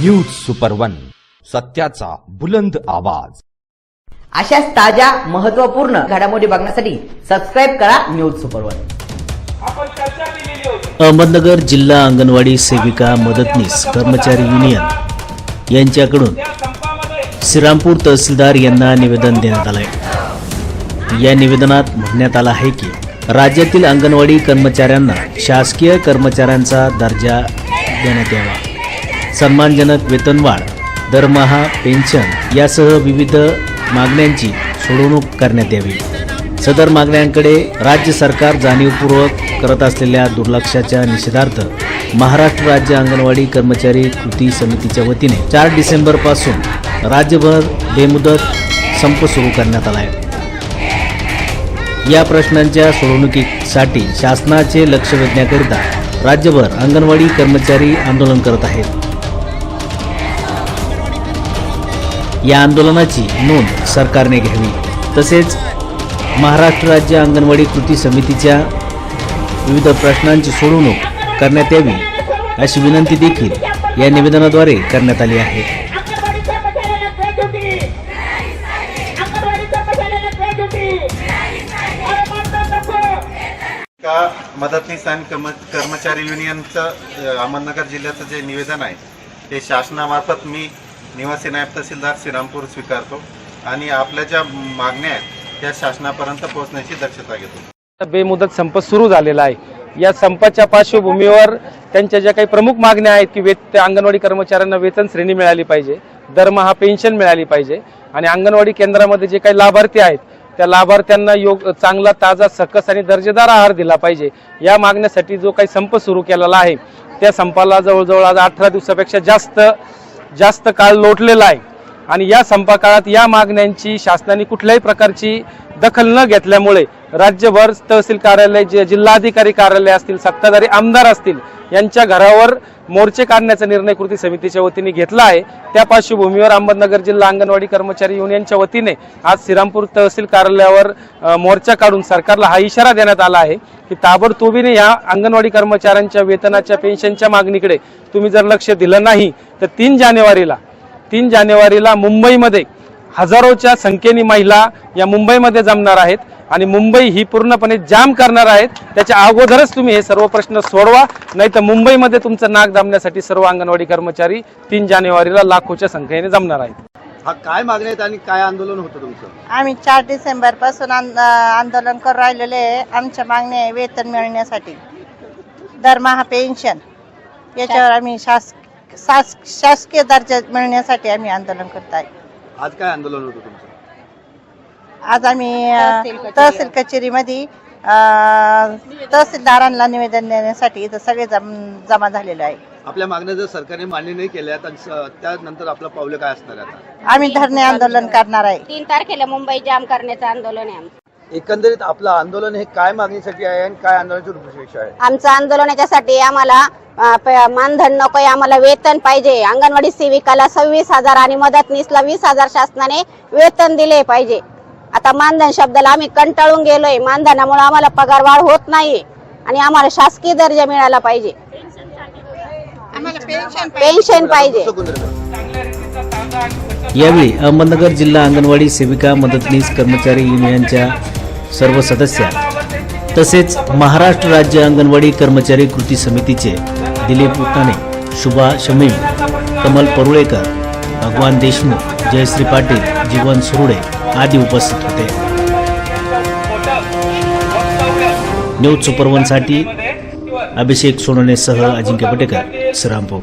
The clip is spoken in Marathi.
न्यूज सुपर वन सत्याचा बुलंद आवाज. अशाच ताज्या महत्त्वपूर्ण घडामोडी बघण्यासाठी सबस्क्राईब करा न्यूज सुपर वन अहमदनगर जिल्हा अंगणवाडी सेविका मदतनीस कर्मचारी युनियन यांच्याकडून श्रीरामपूर तहसीलदार यांना निवेदन देण्यात आलंय. या निवेदनात म्हणण्यात आलं आहे की राज्यातील अंगणवाडी कर्मचाऱ्यांना शासकीय कर्मचाऱ्यांचा दर्जा देण्यात यावा. सन्मानजनक वेतनवाढ दरमहा पेन्शन यासह विविध मागण्यांची सोडवणूक करण्यात यावी. सदर मागण्यांकडे राज्य सरकार जाणीवपूर्वक करत असलेल्या दुर्लक्षाच्या निषेधार्थ महाराष्ट्र राज्य अंगणवाडी कर्मचारी कृती समितीच्या वतीने चार डिसेंबरपासून राज्यभर बेमुदत संप सुरू करण्यात आला आहे. या प्रश्नांच्या सोडवणुकीसाठी शासनाचे लक्ष वेधण्याकरिता राज्यभर अंगणवाडी कर्मचारी आंदोलन करत आहेत. या आंदोलनाची नोंद सरकारने घ्यावी. तसेच महाराष्ट्र राज्य अंगणवाडी कृती समितीच्या विविध प्रश्नांची सोडवणूक करण्यात यावी अशी विनंती देखील या निवेदनाद्वारे करण्यात आली आहे. का मदतनीस आणि कर्म कर्मचारी युनियनचं अहमदनगर जिल्ह्याचं जे निवेदन आहे ते शासनामार्फत मी निवासी नायब तहसीलदार श्रीरामपूर स्वीकारतो आणि आपल्या ज्या मागण्या आहेत त्या शासनापर्यंत पोहोचण्याची दक्षता घेतो. बेमुदत संप सुरू झालेला आहे. या संपाच्या पार्श्वभूमीवर त्यांच्या ज्या काही प्रमुख मागण्या आहेत की वेत त्या अंगणवाडी कर्मचाऱ्यांना वेतन श्रेणी मिळाली पाहिजे दरमहा पेन्शन मिळाली पाहिजे आणि अंगणवाडी केंद्रामध्ये जे काही लाभार्थी आहेत त्या लाभार्थ्यांना योग चांगला ताजा सकस आणि दर्जेदार आहार दिला पाहिजे. या मागण्यासाठी जो काही संप सुरू केलेला आहे त्या संपाला जवळजवळ आज अठरा दिवसापेक्षा जास्त जास्त काळ लोटलेला आहे. आणि या संपाकाळात या मागण्यांची शासनाने कुठल्याही प्रकारची दखल न घेतल्यामुळे राज्यभर तहसील कार्यालय जे जिल्हाधिकारी कार्यालय असतील सत्ताधारी आमदार असतील यांच्या घरावर मोर्चे काढण्याचा निर्णय कृती समितीच्या वतीने घेतला आहे. त्या पार्श्वभूमीवर अहमदनगर जिल्हा अंगणवाडी कर्मचारी युनियनच्या वतीने आज श्रीरामपूर तहसील कार्यालयावर मोर्चा काढून सरकारला हा इशारा देण्यात आला आहे की ताबडतोबीने या अंगणवाडी कर्मचाऱ्यांच्या वेतनाच्या पेन्शनच्या मागणीकडे तुम्ही जर लक्ष दिलं नाही तर तीन जानेवारीला तीन जानेवारीला मुंबईमध्ये हजारोच्या संख्येने महिला या मुंबईमध्ये जमणार आहेत आणि मुंबई ही पूर्णपणे जाम करणार आहेत. त्याच्या अगोदरच तुम्ही हे सर्व प्रश्न सोडवा नाही तर मुंबईमध्ये तुमचं नाक दाबण्यासाठी सर्व अंगणवाडी कर्मचारी तीन जानेवारीला लाखोच्या संख्येने जमणार आहेत. हा काय मागण्या आहेत आणि काय आंदोलन होतं तुमचं? आम्ही चार डिसेंबरपासून आंदोलन करून राहिलेले आहे. आमच्या मागण्या आहे वेतन मिळण्यासाठी. दरमहा पेन्शन. याच्यावर आम्ही शास शास शासकीय दर्जा मिळण्यासाठी आम्ही आंदोलन करत आहे. आज काय आंदोलन होतं तुमचं? आज आम्ही अ, तहसील कचेरीमध्ये अ, तहसीलदारांना निवेदन देण्यासाठी इथं सगळे जम जमा झालेले आहे. आपल्या मागण्या जर सरकारने मान्य नाही केल्या तर स- त्यानंतर आपलं पावलं काय असणार आहे आता? आम्ही धरणे आंदोलन करणार आहे. तीन तारखेला मुंबई जाम करण्याचं आंदोलन आहे आमचं. एकंदरीत आपलं आंदोलन हे काय मागणीसाठी आहे आणि काय आंदोलनाची रूपरेषा आहे? आमचं आंदोलन याच्यासाठी आम्हाला मानधन नकोय आम्हाला वेतन पाहिजे. अंगणवाडी सेविकाला सव्वीस हजार आणि मदतनीसला वीस हजार शासनाने वेतन दिले पाहिजे. आता मानधन शब्दाला आम्ही कंटाळून गेलोय. मानधनामुळे आम्हाला पगार वाढ होत नाहीये आणि आम्हाला शासकीय दर्जा मिळाला पाहिजे. पेन्शन पाहिजे. यावेळी अहमदनगर जिल्हा अंगणवाडी सेविका मदतनीस कर्मचारी युनियनच्या सर्व सदस्या तसेच महाराष्ट्र राज्य अंगणवाडी कर्मचारी कृती समितीचे दिलीप उताने शुभा शमीम कमल परुळेकर भगवान देशमुख जयश्री पाटील जीवन सुरुडे आदी उपस्थित होते. न्यूज सुपरवनसाठी अभिषेक सोनवणेसह अजिंक्य पटेकर श्रीरामपूर.